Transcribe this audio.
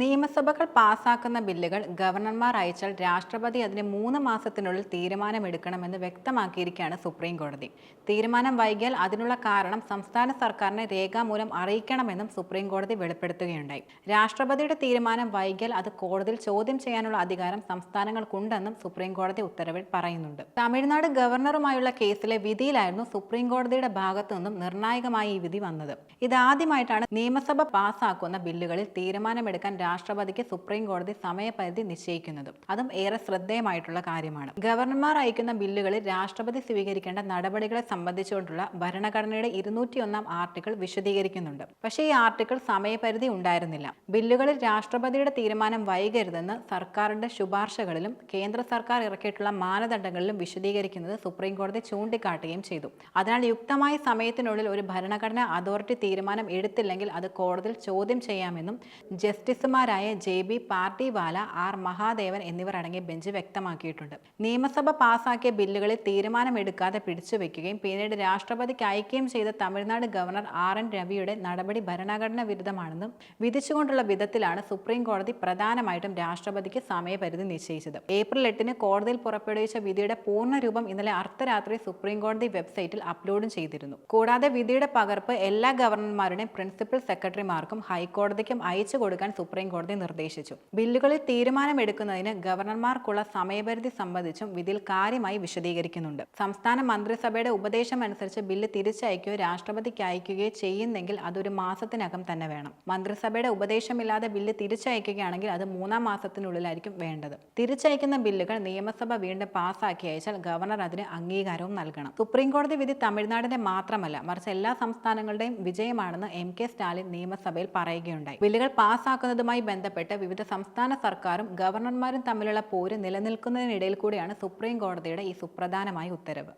നിയമസഭകൾ പാസാക്കുന്ന ബില്ലുകൾ ഗവർണർമാർ അയച്ചാൽ രാഷ്ട്രപതി അതിന് മൂന്ന് മാസത്തിനുള്ളിൽ തീരുമാനമെടുക്കണമെന്ന് വ്യക്തമാക്കിയിരിക്കുകയാണ് സുപ്രീം കോടതി തീരുമാനം വൈകിയാൽ അതിനുള്ള കാരണം സംസ്ഥാന സർക്കാരിനെ രേഖാമൂലം അറിയിക്കണമെന്നും സുപ്രീം കോടതി വെളിപ്പെടുത്തുകയുണ്ടായി. രാഷ്ട്രപതിയുടെ തീരുമാനം വൈകിയാൽ അത് കോടതിയിൽ ചോദ്യം ചെയ്യാനുള്ള അധികാരം സംസ്ഥാനങ്ങൾക്കുണ്ടെന്നും സുപ്രീം കോടതി ഉത്തരവിൽ പറയുന്നുണ്ട്. തമിഴ്നാട് ഗവർണറുമായുള്ള കേസിലെ വിധിയിലായിരുന്നു സുപ്രീം കോടതിയുടെ ഭാഗത്തു നിന്നും നിർണായകമായി ഈ വിധി വന്നത്. ഇതാദ്യമായിട്ടാണ് നിയമസഭ പാസാക്കുന്ന ബില്ലുകളിൽ തീരുമാനമെടുക്കാൻ രാഷ്ട്രപതിക്ക് സുപ്രീം കോടതി സമയപരിധി നിശ്ചയിക്കുന്നത്. അതും ഏറെ ശ്രദ്ധേയമായിട്ടുള്ള കാര്യമാണ്. ഗവർണർമാർ അയക്കുന്ന ബില്ലുകളിൽ രാഷ്ട്രപതി സ്വീകരിക്കേണ്ട നടപടികളെ സംബന്ധിച്ചുകൊണ്ടുള്ള ഭരണഘടനയുടെ ഇരുന്നൂറ്റിയൊന്നാം ആർട്ടിക്കിൾ വിശദീകരിക്കുന്നുണ്ട്. പക്ഷേ ഈ ആർട്ടിക്കിൾ സമയപരിധി ഉണ്ടായിരുന്നില്ല. ബില്ലുകളിൽ രാഷ്ട്രപതിയുടെ തീരുമാനം വൈകരുതെന്ന് സർക്കാരിന്റെ ശുപാർശകളിലും കേന്ദ്ര സർക്കാർ ഇറക്കിയിട്ടുള്ള മാനദണ്ഡങ്ങളിലും വിശദീകരിക്കുന്നത് സുപ്രീം കോടതി ചൂണ്ടിക്കാട്ടുകയും ചെയ്തു. അതിനാൽ യുക്തമായ സമയത്തിനുള്ളിൽ ഒരു ഭരണഘടനാ അതോറിറ്റി തീരുമാനം എടുത്തില്ലെങ്കിൽ അത് കോടതിയിൽ ചോദ്യം ചെയ്യാമെന്നും ജസ്റ്റിസുമാരായ J B Pardiwala R Mahadevan എന്നിവർ അടങ്ങിയ ബെഞ്ച് വ്യക്തമാക്കിയിട്ടുണ്ട്. നിയമസഭ പാസാക്കിയ ബില്ലുകളിൽ തീരുമാനമെടുക്കാതെ പിടിച്ചുവെക്കുകയും പിന്നീട് രാഷ്ട്രപതിക്ക് അയക്കുകയും ചെയ്ത തമിഴ്നാട് ഗവർണർ ആർ എൻ രവിയുടെ നടപടി ഭരണഘടന വിരുദ്ധമാണെന്നും വിധിച്ചുകൊണ്ടുള്ള വിധത്തിലാണ് സുപ്രീം കോടതി പ്രധാനമായിട്ടും രാഷ്ട്രപതിക്ക് സമയപരിധി നിശ്ചയിച്ചത്. ഏപ്രിൽ എട്ടിന് കോടതിയിൽ പുറപ്പെടുവിച്ച വിധിയുടെ പൂർണരൂപം ഇന്നലെ അർദ്ധരാത്രി സുപ്രീം കോടതി വെബ്സൈറ്റിൽ അപ്ലോഡും ചെയ്തിരുന്നു. കൂടാതെ വിധിയുടെ പകർപ്പ് എല്ലാ ഗവർണർമാരുടെയും പ്രിൻസിപ്പൽ സെക്രട്ടറിമാർക്കും ഹൈക്കോടതിക്കും അയച്ചു കൊടുക്കാൻ സുപ്രീം കോടതി നിർദ്ദേശിച്ചു. ബില്ലുകളിൽ തീരുമാനമെടുക്കുന്നതിന് ഗവർണർമാർക്കുള്ള സമയപരിധി സംബന്ധിച്ചും വിധിൽ കാര്യമായി വിശദീകരിക്കുന്നുണ്ട്. സംസ്ഥാന മന്ത്രിസഭയുടെ ഉപദേശം അനുസരിച്ച് ബില്ല് തിരിച്ചയക്കുകയോ രാഷ്ട്രപതിക്ക് അയക്കുകയോ ചെയ്യുന്നെങ്കിൽ അതൊരു മാസത്തിനകം തന്നെ വേണം. മന്ത്രിസഭയുടെ ഉപദേശമില്ലാതെ ബില്ല് തിരിച്ചയക്കുകയാണെങ്കിൽ അത് മൂന്നാം മാസത്തിനുള്ളിലായിരിക്കും വേണ്ടത്. തിരിച്ചയക്കുന്ന ബില്ലുകൾ നിയമസഭ വീണ്ടും പാസ്സാക്കി അയച്ചാൽ ഗവർണർ അതിന് അംഗീകാരവും നൽകണം. സുപ്രീം കോടതി വിധി തമിഴ്നാടിന്റെ മാത്രമല്ല മറിച്ച് എല്ലാ സംസ്ഥാനങ്ങളുടെയും വിജയമാണെന്ന് എം കെ സ്റ്റാലിൻ നിയമസഭയിൽ പറയുകയുണ്ടായി. ബില്ലുകൾ പാസ്സാക്കുന്നതുമായി ബന്ധപ്പെട്ട് വിവിധ സംസ്ഥാന സർക്കാരും ഗവർണർമാരും തമ്മിലുള്ള പോര് നിലനിൽക്കുന്നതിനിടയിൽ കൂടിയാണ് സുപ്രീം കോടതിയുടെ ഈ സുപ്രധാനമായ ഉത്തരവ്.